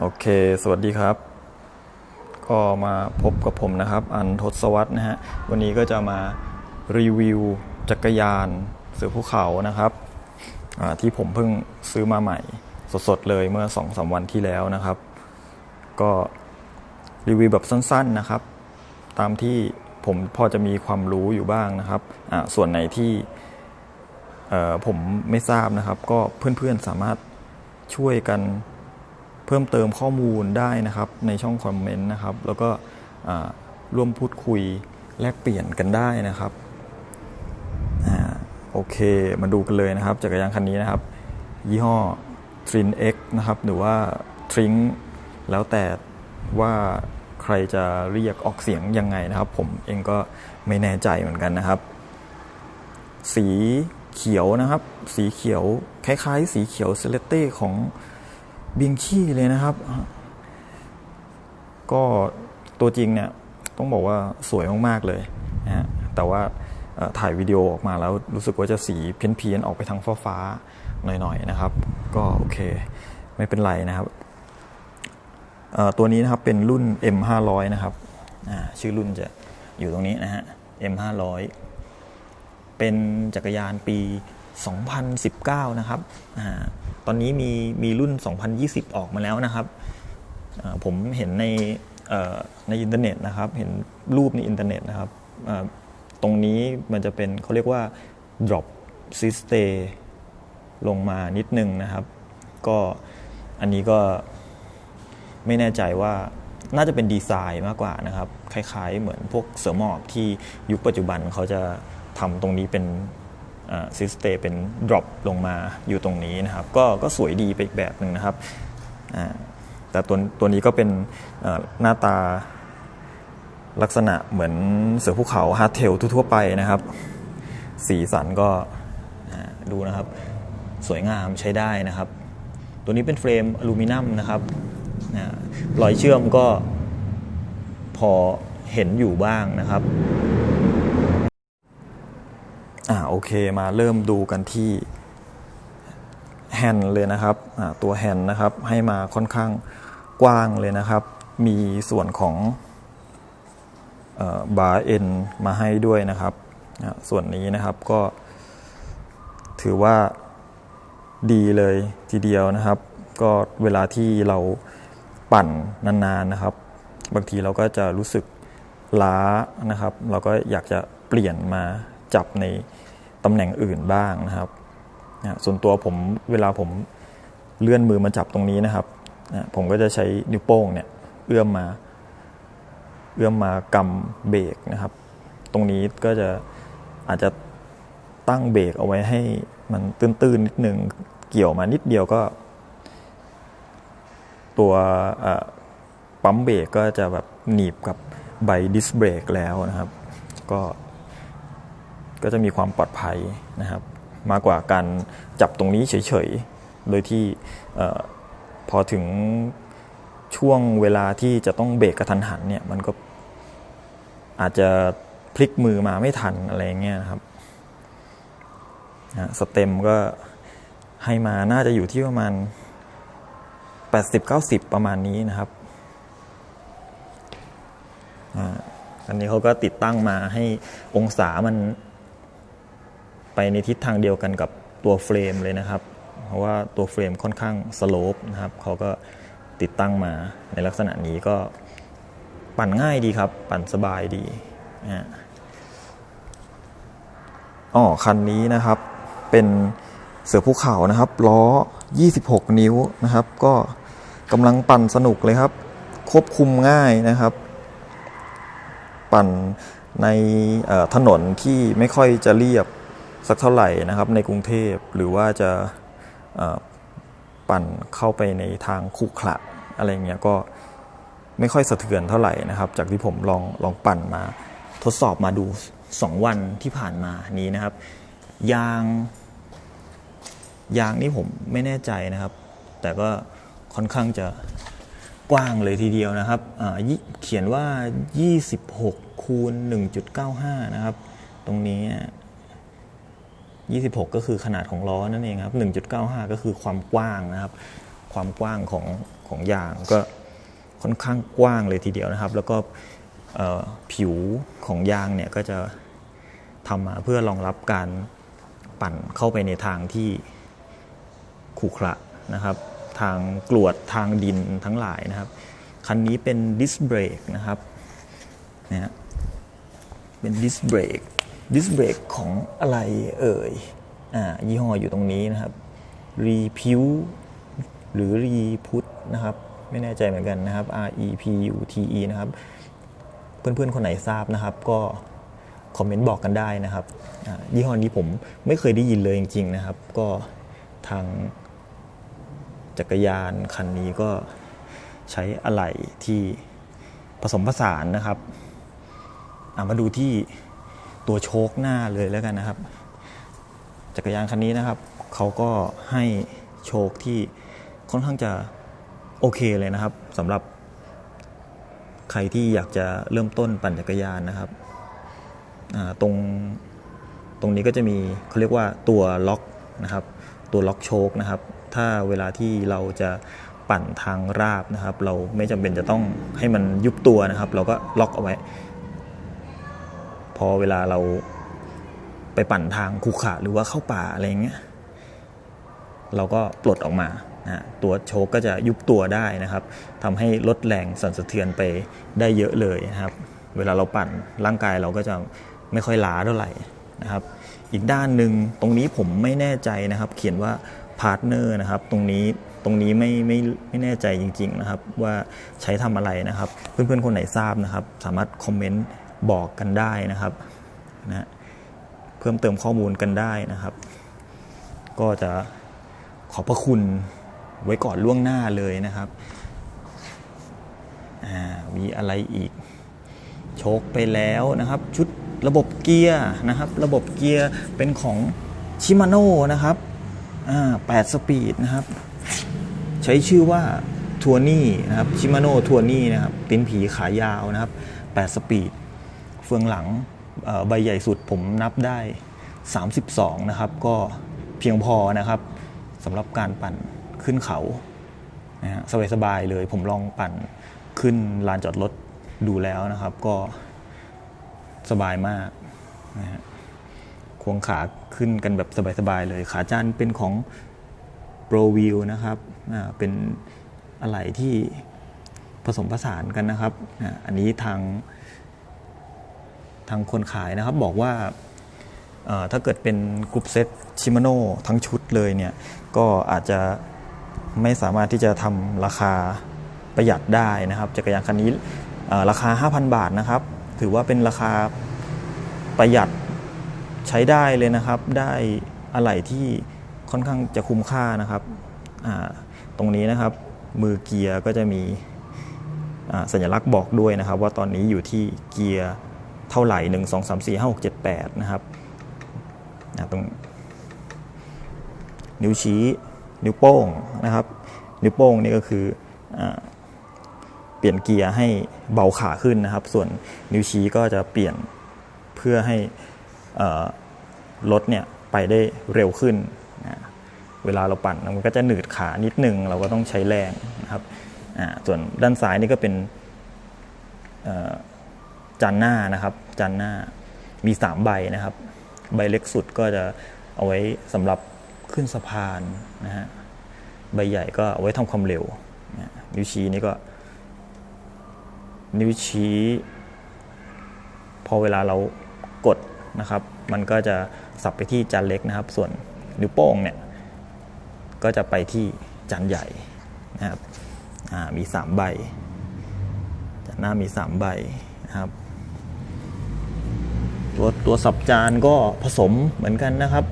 โอเค สวัสดีครับ ก็มาพบกับผมนะครับ อันทศวรรษนะฮะ วันนี้ก็จะมารีวิวจักรยานเสือภูเขานะครับ ที่ผมเพิ่งซื้อมาใหม่ สดๆเลยเมื่อ2อสวันที่แล้วนะครับ ก็รีวิวแบบสั้นๆนะครับ ตามที่ผมพอจะมีความรู้อยู่บ้างนะครับ ส่วนไหนที่ผมไม่ทราบนะครับ ก็เพื่อนๆสามารถช่วยกัน เพิ่มเติมข้อมูลได้นะครับในช่องคอมเมนต์นะครับแล้วก็ร่วมพูดคุยแลกเปลี่ยนกันได้นะครับอโอเคมาดูกันเลยนะครับจักรยานคันนี้นะครับ ยี่ห้อ Trin X นะครับหรือว่า t r i n แล้วแต่ว่าใครจะเรียกออกเสียงยังไงนะครับ ผมเองก็ไม่แน่ใจเหมือนกันนะครับ สีเขียวนะครับ สีเขียวคล้ายๆ สีเขียวเซเลเต้ของ บิงคี้เลยนะครับ ก็ตัวจริงเนี่ยต้องบอกว่าสวยมากๆเลยนะฮะแต่ว่าถ่ายวิดีโอออกมาแล้วรู้สึกว่าจะสีเพี้ยนๆออกไปทางฟ้าๆหน่อยๆนะครับ ก็โอเค ไม่เป็นไรนะครับตัวนี้นะครับเป็นรุ่น M500 นะครับชื่อรุ่นจะอยู่ตรงนี้นะฮะ M500 เป็นจักรยานปี 2019 นะครับ ตอนนี้มีมีรุ่น 2020 ออกมาแล้วนะครับผมเห็นในในอินเทอร์เน็ตนะครับ เห็นรูปในอินเทอร์เน็ตนะครับตรงนี้มันจะเป็นเขาเรียกว่า drop system ลงมานิดนึงนะครับ ก็อันนี้ก็ไม่แน่ใจว่าน่าจะเป็นดีไซน์มากกว่านะครับ คล้ายๆ เหมือนพวกเสือหมอบที่ยุคปัจจุบันเขาจะทำตรงนี้เป็น ซิสเตเป็น drop ลงมาอยู่ตรงนี้นะครับก็ก็สวยดีไปอีกแบบหนึ่งนะครับแต่ตัวตัวนี้ก็เป็นหน้าตาลักษณะเหมือนเสือภูเขาฮาร์เทลทั่วไปนะครับ สีสันก็ดูนะครับ สวยงามใช้ได้นะครับ ตัวนี้เป็นเฟรมอลูมิเนียมนะครับรอยเชื่อมก็พอเห็นอยู่บ้างนะครับ อ่าโอเคมาเริ่มดูกันที่แฮนด์เลยนะครับอ่าตัวแฮนด์นะครับให้มาค่อนข้างกว้างเลยนะครับ มีส่วนของบาร์เอ็นมาให้ด้วยนะครับส่วนนี้นะครับก็ถือว่าดีเลยทีเดียวนะครับ ก็เวลาที่เราปั่นนานๆนะครับ บางทีเราก็จะรู้สึกล้านะครับ เราก็อยากจะเปลี่ยนมาจับใน ตำแหน่งอื่นบ้างนะครับนะส่วนตัวผมเวลาผมเลื่อนมือมาจับตรงนี้นะครับนะผมก็จะใช้นิ้วโป้งเนี่ยเอื้อมมา เอื้อมมากำเบรกนะครับ ตรงนี้ก็จะอาจจะตั้งเบรกเอาไว้ให้มันตื้นๆนิดนึงเกี่ยวมานิดเดียวก็ ตัวปั๊มเบรกก็จะแบบหนีบกับใบดิสเบรกแล้วนะครับ ก็ ก็จะมีความปลอดภัยนะครับ มากกว่าการจับตรงนี้เฉยๆ โดยที่พอถึงช่วงเวลาที่จะต้องเบรกกระทันหันเนี่ยมันก็อาจจะพลิกมือมาไม่ทันอะไรเงี้ยนะครับสเต็มก็ให้มาน่าจะอยู่ที่ประมาณ 80-90 ประมาณนี้นะครับอันนี้เขาก็ติดตั้งมาให้องศามัน ไปในทิศทางเดียวกันกับตัวเฟรมเลยนะครับ เพราะว่าตัวเฟรมค่อนข้างสโลปนะครับเขาก็ติดตั้งมาในลักษณะนี้ก็ปั่นง่ายดีครับ ปั่นสบายดีอ๋อคันนี้นะครับเป็นเสือภูเขานะครับล้อ 26 นิ้วนะครับ ก็กำลังปั่นสนุกเลยครับ ควบคุมง่ายนะครับ ปั่นในถนนที่ไม่ค่อยจะเรียบ สักเท่าไหร่นะครับในกรุงเทพหรือว่าจะปั่นเข้าไปในทางขรุขระอะไรเงี้ยก็ไม่ค่อยสะเทือนเท่าไหร่นะครับ จากที่ผมลองลองปั่นมา ทดสอบมาดู 2 วันที่ผ่านมานี้นะครับ ยาง ยางนี่ผมไม่แน่ใจนะครับ แต่ก็ค่อนข้างจะกว้างเลยทีเดียวนะครับอ่าเขียนว่า 26คูณ1.95 นะครับ ตรงนี้ 26 ก็คือขนาดของล้อนั่นเองครับ 1.95 ก็คือความกว้างนะครับ ความกว้างของของยางก็ค่อนข้างกว้างเลยทีเดียวนะครับ แล้วก็ผิวของยางเนี่ยก็จะทำมาเพื่อรองรับการปั่นเข้าไปในทางที่ขรุขระนะครับ ทางกรวดทางดินทั้งหลายนะครับ คันนี้เป็นดิสเบรกนะครับนะฮะเป็นดิสเบรก ดิสเบรกของอะไรเอ่ยอ่ายี่ห้ออยู่ตรงนี้นะครับรีพิวหรือรีพุทนะครับไม่แน่ใจเหมือนกันนะครับ R E P U T E นะครับ เพื่อนๆ คนไหนทราบนะครับ ก็คอมเมนต์บอกกันได้นะครับอ่ายี่ห้อนี้ผมไม่เคยได้ยินเลยจริง ๆนะครับ ก็ทางจักรยานคันนี้ก็ใช้อะไหล่ที่ผสมผสานนะครับอะมาดูที่ ตัวโชคหน้าเลยแล้วกันนะครับ จักรยานคันนี้นะครับเขาก็ให้โชคที่ค่อนข้างจะโอเคเลยนะครับสำหรับใครที่อยากจะเริ่มต้นปั่นจักรยานนะครับตรงตรงนี้ก็จะมีเขาเรียกว่าตัวล็อกนะครับ ตัวล็อกโชคนะครับ ถ้าเวลาที่เราจะปั่นทางราบนะครับ เราไม่จำเป็นจะต้องให้มันยุบตัวนะครับ เราก็ล็อกเอาไว้ พอเวลาเราไปปั่นทางคูขระหรือว่าเข้าป่าอะไรเงี้ยเราก็ปลดออกมานะตัวโชคก็จะยุบตัวได้นะครับทำให้ลดแรงสั่นสะเทือนไปได้เยอะเลยนะครับ เวลาเราปั่นร่างกายเราก็จะไม่ค่อยล้าเท่าไหร่นะครับ อีกด้านหนึ่งตรงนี้ผมไม่แน่ใจนะครับ เขียนว่าพาร์ทเนอร์นะครับ ตรงนี้ตรงนี้ไม่ไม่ไม่แน่ใจจริง ๆนะครับ ว่าใช้ทำอะไรนะครับ เพื่อนๆคนไหนทราบนะครับ สามารถคอมเมนต์ บอกกันได้นะครับนะเพิ่มเติมข้อมูลกันได้นะครับ ก็จะขอบพระคุณไว้ก่อนล่วงหน้าเลยนะครับอ่ามีอะไรอีก โชคไปแล้วนะครับ ชุดระบบเกียร์นะครับ ระบบเกียร์เป็นของชิมาโน่นะครับอ่า8สปีดนะครับ ใช้ชื่อว่าทัวนี่นะครับชิมาโน่ทัวนี่นะครับตีนผีขายาวนะครับ8สปีด เฟืองหลังใบใหญ่สุดผมนับได้ 32 นะครับ ก็เพียงพอนะครับสำหรับการปั่นขึ้นเขานะฮะสบายๆเลย ผมลองปั่นขึ้นลานจอดรถดูแล้วนะครับ ก็สบายมากนะฮะควงขาขึ้นกันแบบสบายๆเลย ขาจานเป็นของ Pro Wheel นะครับอ่าเป็นอะไหล่ที่ผสมผสานกันนะครับอ่าอันนี้ทาง ทางคนขายนะครับบอกว่าถ้าเกิดเป็นกรุ๊ปเซ็ตชิมาโน่ทั้งชุดเลยเนี่ยก็อาจจะไม่สามารถที่จะทำราคาประหยัดได้นะครับจักรยานคันนี้ราคา 5,000 บาทนะครับ ถือว่าเป็นราคาประหยัดใช้ได้เลยนะครับ ได้อะไหล่ที่ค่อนข้างจะคุ้มค่านะครับตรงนี้นะครับมือเกียร์ก็จะมีสัญลักษณ์บอกด้วยนะครับ ว่าตอนนี้อยู่ที่เกียร์ เท่าไหร่ 1 2 3 4 5 6 7 8 นะครับนะตรงนิ้วชี้นิ้วโป้งนะครับ นิ้วโป้งนี่ก็คืออเปลี่ยนเกียร์ให้เบาขาขึ้นนะครับ ส่วนนิ้วชี้ก็จะเปลี่ยนเพื่อให้รถเนี่ยไปได้เร็วขึ้นนะเวลาเราปั่นมันก็จะหนืดขานิดนึง เราก็ต้องใช้แรงนะครับส่วนด้านซ้ายนี่ก็เป็น จานหน้านะครับจานหน้ามีสามใบนะครับ ใบเล็กสุดก็จะเอาไว้สำหรับขึ้นสะพานนะฮะใบใหญ่ก็เอาไว้ทำความเร็วนะนิ้วชี้นี่ก็ นิ้วชี้ พอเวลาเรากดนะครับ มันก็จะสับไปที่จานเล็กนะครับ ส่วนนิ้วโป้งเนี่ยก็จะไปที่จานใหญ่นะครับมีสามใบจากหน้ามีสามใบนะครับ ตัวตัวสับจานก็ผสมเหมือนกันนะครับ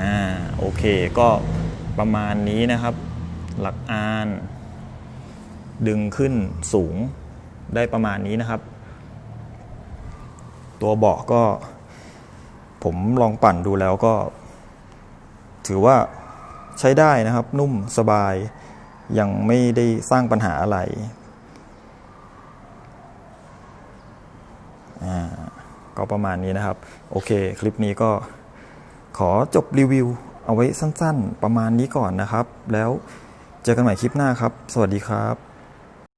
อ่าโอเคก็ประมาณนี้นะครับ หลักอาน ดึงขึ้นสูงได้ประมาณนี้นะครับ ตัวเบาะก็ ผมลองปั่นดูแล้วก็ ถือว่าใช้ได้นะครับนุ่มสบายยังไม่ได้สร้างปัญหาอะไรอ่า ก็ประมาณนี้นะครับ โอเค คลิปนี้ก็ขอจบรีวิว เอาไว้สั้นๆ ประมาณนี้ก่อนนะครับ แล้วเจอกันใหม่คลิปหน้าครับ สวัสดีครับ